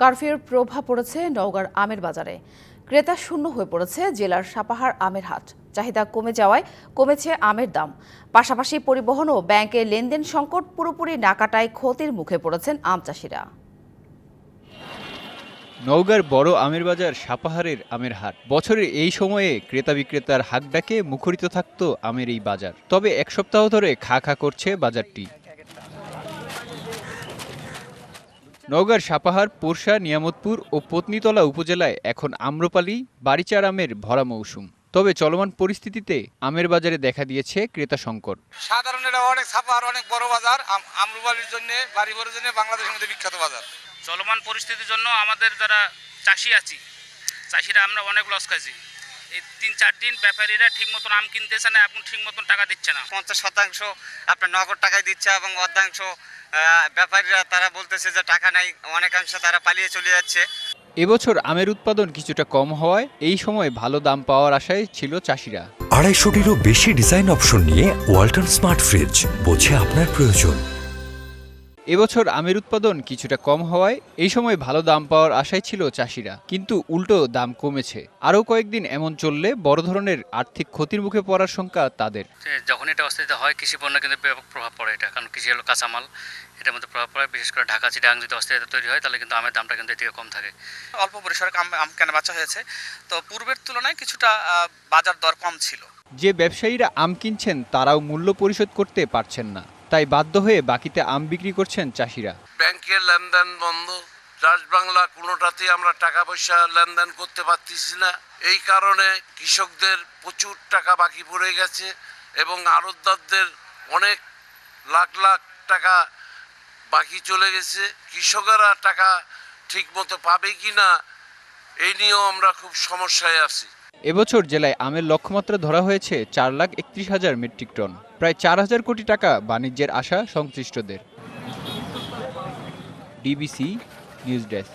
কারফিউর প্রভাব পড়েছে নওগাঁর আমের বাজারে। ক্রেতা শূন্য হয়ে পড়েছে জেলার সাপাহার আমের হাট। চাহিদা কমে যাওয়ায় কমেছে আমের দাম। পাশাপাশি পরিবহন ও ব্যাংকে লেনদেন সংকট পুরোপুরি না কাটায় ক্ষতির মুখে পড়েছেন আম চাষিরা। নওগাঁর বড় আমের বাজার সাপাহারের আমের হাট। বছরের এই সময়ে ক্রেতা বিক্রেতার হাক ডাকে মুখরিত থাকত আমের এই বাজার। তবে এক সপ্তাহ ধরে খা খা করছে বাজারটি। নওগাঁর সাপাহার পোরশা নিয়ামতপুর ও পত্নীতলা উপজেলায় এখন আম্রপালি বাড়িচার আমের ভরা মৌসুম। তবে চলমান পরিস্থিতিতে আমের বাজারে দেখা দিয়েছে ক্রেতা সংকট। সাধারণ এটা অনেক ছাপার অনেক বড় বাজার। আম- আমরুবালির জন্য বাড়ি ভরের জন্য বাংলাদেশের মধ্যে বিখ্যাত বাজার। চলমান পরিস্থিতির জন্য আমাদের যারা চাষি আছি চাষিরা আমরা অনেক লস খাইছি। তিন চার দিন ব্যাপারীরা ঠিক মতন আম কিনতেছে না এখন ঠিক মতন টাকা দিচ্ছে না। পঞ্চাশ শতাংশ আপনার নগদ টাকায় দিচ্ছে এবং অর্ধাংশ ব্যাপারীরা তারা বলতেছে যে টাকা নাই অনেকাংশ তারা পালিয়ে চলে যাচ্ছে। এবছর আমের উৎপাদন কিছুটা কম হওয়ায় এই সময় ভালো দাম পাওয়ার আশায় ছিল চাষিরা। আড়াইশোটিরও বেশি ডিজাইন অপশন নিয়ে ওয়ালটন স্মার্ট ফ্রিজ বোঝে আপনার প্রয়োজন। এবছর আমের উৎপাদন কিছুটা কম হওয়ায় এই সময় ভালো দাম পাওয়ার আশায় ছিল চাষিরা। কিন্তু উল্টো দাম কমেছে। আরও কয়েকদিন এমন চললে বড় ধরনের আর্থিক ক্ষতির মুখে পড়ার শঙ্কা তাদের। যখন এটা অস্থিরতা হয় কৃষি পণ্য কিন্তু ব্যাপক প্রভাব পড়ে এটা। কারণ কৃষি হলো কাঁচামাল। এটার মধ্যে প্রভাব পড়ে। বিশেষ করে ঢাকা চিটাং যদি অস্থিরতা তৈরি হয় তাহলে কিন্তু আমের দামটা কিন্তু এর থেকে কম থাকে। অল্প পরিসরে আম আম কেনা বাচ্চা হয়েছে। তো পূর্বের তুলনায় কিছুটা বাজার দর কম ছিল। যে ব্যবসায়ীরা আম কিনছেন তারাও মূল্য পরিশোধ করতে পারছেন না। তাই বাধ্য হয়ে বাকিতে আম বিক্রি করছেন চাষিরা। ব্যাংকের লেনদেন বন্ধ। চাষ বাংলা কোনোটাতে আমরা টাকা পয়সা লেনদেন করতে পারতেছি না। এই কারণে কৃষকদের প্রচুর টাকা বাকি পড়ে গেছে এবং আড়তদারদের অনেক লাখ লাখ টাকা বাকি চলে গেছে। কৃষকেরা টাকা ঠিক মতো পাবে কি না এই নিয়েও আমরা খুব সমস্যায় আছি। এবছর জেলায় আমের লক্ষ্যমাত্রা ধরা হয়েছে চার লাখ একত্রিশ হাজার মেট্রিক টন। প্রায় চার হাজার কোটি টাকা বাণিজ্যের আশা সংশ্লিষ্টদের। DBC News desk.